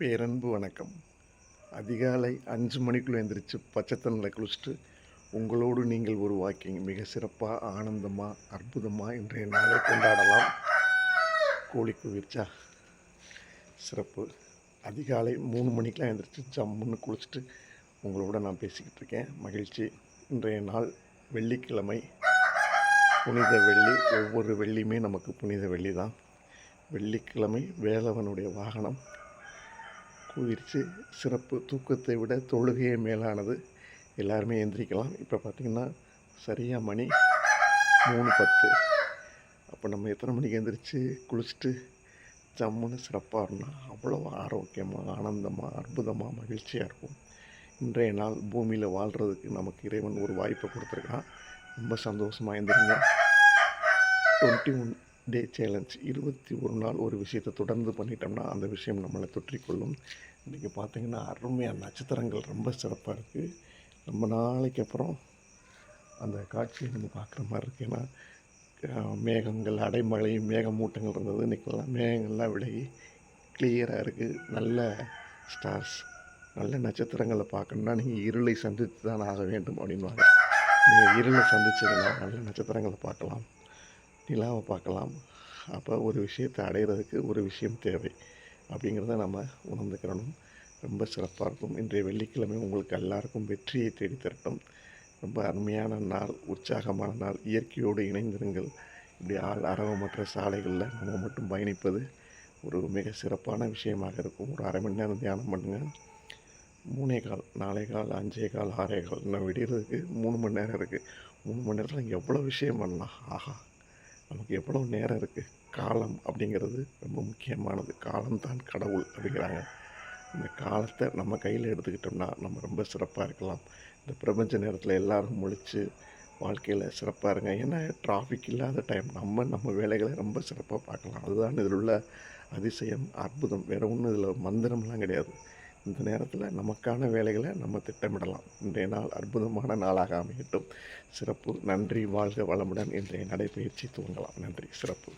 பேரன்பு வணக்கம். அதிகாலை அஞ்சு மணிக்குள்ளே எழுந்திரிச்சு பச்சைத்தண்ணில் குளிச்சுட்டு உங்களோடு நீங்கள் ஒரு வாக்கிங். மிக சிறப்பாக ஆனந்தமாக அற்புதமாக இன்றைய நாளை கொண்டாடலாம். கோழி குவிர்ச்சா சிறப்பு. அதிகாலை மூணு மணிக்கெலாம் எழுந்திரிச்சு ஜம்முன்னு குளிச்சுட்டு உங்களோட நான் பேசிக்கிட்டு இருக்கேன். மகிழ்ச்சி. இன்றைய நாள் வெள்ளிக்கிழமை. புனித வெள்ளி. ஒவ்வொரு வெள்ளியுமே நமக்கு புனித வெள்ளி தான் வெள்ளிக்கிழமை வேலவனுடைய வாகனம். குளிர்ச்சி சிறப்பு தூக்கத்தை விட தொழுகையே மேலானது. எல்லாருமே எந்திரிக்கலாம். இப்போ பார்த்திங்கன்னா சரியாக மணி மூணு பத்து. அப்போ நம்ம எத்தனை மணிக்கு எந்திரிச்சு குளிச்சுட்டு ஜம்முன்னு சிறப்பாக இருந்தால் அவ்வளோ ஆரோக்கியமாக ஆனந்தமாக அற்புதமாக மகிழ்ச்சியாக இருக்கும். இன்றைய நாள் பூமியில் வாழ்கிறதுக்கு நமக்கு இறைவன் ஒரு வாய்ப்பை கொடுத்துருக்கான். ரொம்ப சந்தோஷமாக இருந்துருங்க டுவெண்ட்டி ஒன் டே சேலஞ்ச். இருபத்தி ஒரு நாள் ஒரு விஷயத்தை தொடர்ந்து பண்ணிட்டோம்னா அந்த விஷயம் நம்மளை தொற்றிக்கொள்ளும். இன்றைக்கி பார்த்தீங்கன்னா அருமையாக நட்சத்திரங்கள் ரொம்ப சிறப்பாக இருக்குது ரொம்ப நாளைக்கு அப்புறம் அந்த காட்சியை நம்ம பார்க்குற மாதிரி இருக்குது ஏன்னா மேகங்கள் அடைமழை மேகமூட்டங்கள் இருந்தது. இன்றைக்கெல்லாம் மேகங்கள்லாம் விலகி கிளியராக இருக்குது நல்ல ஸ்டார்ஸ் நல்ல நட்சத்திரங்களை பார்க்கணுன்னா நீங்கள் இருளை சந்தித்து தான் ஆக வேண்டும் அப்படின்வாங்க. நீங்கள் இருளை சந்திச்சீங்கன்னா நல்ல நட்சத்திரங்களை பார்க்கலாம். நிலாவை பார்க்கலாம் அப்போ ஒரு விஷயத்தை அடையிறதுக்கு ஒரு விஷயம் தேவை. அப்படிங்கிறத நம்ம உணர்ந்துக்கிறணும் ரொம்ப சிறப்பாக இருக்கும். இன்றைய வெள்ளிக்கிழமை உங்களுக்கு எல்லாருக்கும் வெற்றியை தேடி தரட்டும் ரொம்ப அருமையான நாள் உற்சாகமான நாள். இயற்கையோடு இணைந்திருங்கள். இப்படி ஆள் அரவமற்ற சாலைகளில் நம்ம மட்டும் பயணிப்பது ஒரு மிக சிறப்பான விஷயமாக இருக்கும். ஒரு அரை மணி நேரம் தியானம் பண்ணுங்கள் மூணே கால் நாலே கால் அஞ்சே கால் ஆறே கால். இன்னும் விடியறதுக்கு மூணு மணி நேரம் இருக்குது மூணு மணி நேரத்தில் எவ்வளோ விஷயம் பண்ணலாம்? ஆஹா. நமக்கு எவ்வளோ நேரம் இருக்குது காலம் அப்படிங்கிறது ரொம்ப முக்கியமானது. காலம் தான் கடவுள் அப்படிங்கிறாங்க. இந்த காலத்தை நம்ம கையில் எடுத்துக்கிட்டோம்னா நம்ம ரொம்ப சிறப்பாக இருக்கலாம். இந்த பிரபஞ்ச நேரத்தில் எல்லோரும் முழிச்சு வாழ்க்கையில் சிறப்பாக இருங்க. ஏன்னா டிராஃபிக் இல்லாத டைம் நம்ம நம்ம வேலைகளை ரொம்ப சிறப்பாக பார்க்கலாம். அதுதான் இதில் உள்ள அதிசயம் அற்புதம். வேறு ஒன்றும் இதில் மந்திரம்லாம் கிடையாது. இந்த நேரத்தில் நமக்கான வேலைகளை நம்ம திட்டமிடலாம். இன்றைய நாள் அற்புதமான நாளாக அமையட்டும். சிறப்பு நன்றி வாழ்க வளமுடன் இன்றைய நடைபயிற்சி துவங்கலாம். நன்றி சிறப்பு.